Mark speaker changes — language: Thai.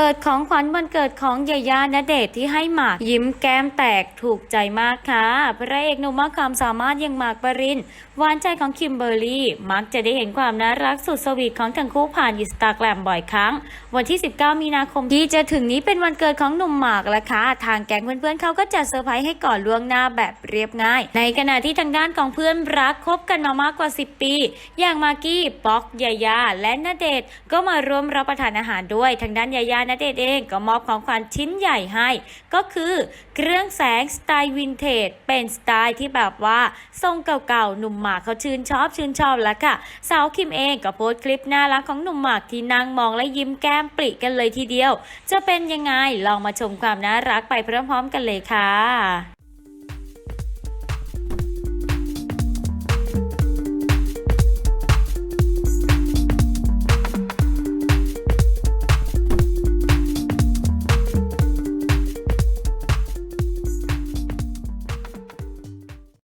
Speaker 1: เปิดของขวัญวันเกิดของยายาณเดชที่ให้หมากยิ้มแก้มแตกถูกใจมากค่ะ พระเอกหนุ่มมากความสามารถยังหมากปรินหวานใจของคิมเบอร์รี่ มักจะได้เห็นความน่ารักสุดสวีทของทั้งคู่ผ่านอินสตาแกรมบ่อยครั้ง วันที่ 19 มีนาคมที่จะถึงนี้เป็นวันเกิดของหนุ่มหมากและค่ะทางแก๊งเพื่อนๆเขาก็จัดเซอร์ไพรส์ให้ก่อนล่วงหน้าแบบเรียบง่าย ในขณะที่ทางด้านของเพื่อนรักคบกันมามากกว่า 10 ปี อย่างมากกี้ป๊อกยายาและณเดชก็มาร่วมรับประทานอาหารด้วยทางด้านยายาณเดชเองก็มอบของขวัญชิ้นใหญ่ให้ ก็คือเครื่องแสงสไตล์วินเทจเป็นสไตล์ที่แบบว่า ทรงเก่าๆ หนุ่มหมากเขาชื่นชอบชื่นชอบแล้วค่ะ สาวคิมเองก็โพสต์คลิปน่ารักของหนุ่มหมากที่นั่งมองและยิ้มแก้มปริกันเลยทีเดียว จะเป็นยังไงลองมาชมความน่ารักไปพร้อมๆกันเลยค่ะ